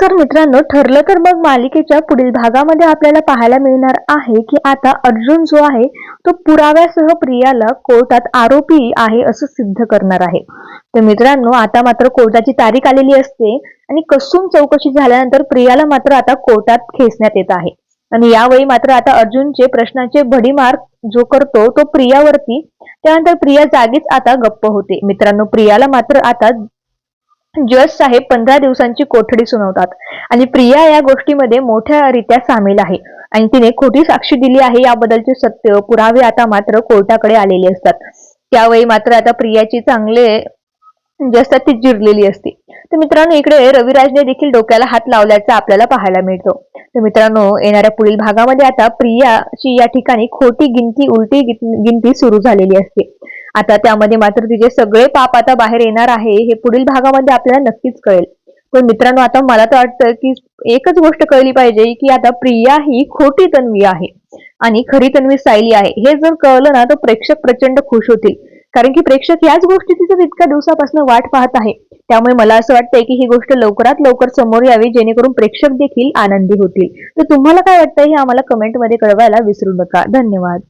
नमस्कार मित्रांनो ठरलं तर मग मालिकेच्या पुढील भागामध्ये आपल्याला पाहायला मिळणार आहे की आता अर्जुन जो आहे तो पुराव्यासह प्रियाला कोर्टात आरोपी आहे असं सिद्ध करणार आहे. तर मित्रांनो आता मात्र कोर्टाची तारीख आलेली असते आणि कसून चौकशी झाल्यानंतर प्रियाला मात्र आता कोर्टात खेचण्यात येत आहे. आणि यावेळी मात्र आता अर्जुनचे प्रश्नाचे भडीमार जो करतो तो प्रियावरती. त्यानंतर प्रिया जागीच आता गप्प होते. मित्रांनो प्रियाला मात्र आता जज साहेब पंधरा दिवसांची कोठडी सुनावतात. आणि प्रिया या गोष्टीमध्ये मोठ्या रीत्या सामील आहे. आणि तिने खोटी साक्षी दिली आहे याबद्दलचे सत्य पुरावे आता मात्र कोर्टाकडे आलेले असतात. त्यावेळी मात्र आता प्रियाची चांगले जे असतात ती जिरलेली असते. तर मित्रांनो इकडे रविराजने देखील डोक्याला हात लावल्याचा आपल्याला पाहायला मिळतो. तर मित्रांनो येणाऱ्या पुढील भागामध्ये आता प्रियाची या ठिकाणी खोटी गिनती उलटी गिनती सुरू झालेली असते. आता त्यामध्ये मात्र तिचे सगळे पाप आता बाहेर येणार आहे हे पुढील भागामध्ये आपल्याला नक्कीच कळेल. पण मित्रांनो आता मला तर वाटतं की एकच गोष्ट कळली पाहिजे की आता प्रिया ही खोटी तन्वी आहे आणि खरी तन्वी सायली आहे. हे जर कळलं ना तर प्रेक्षक प्रचंड खुश होतील. कारण की प्रेक्षक याच गोष्टीची तर इतक्या दिवसापासून वाट पाहत आहे. त्यामुळे मला असं वाटतंय की ही गोष्ट लवकरात लवकर समोर यावी जेणेकरून प्रेक्षक देखील आनंदी होतील. तर तुम्हाला काय वाटतं हे आम्हाला कमेंटमध्ये कळवायला विसरू नका. धन्यवाद.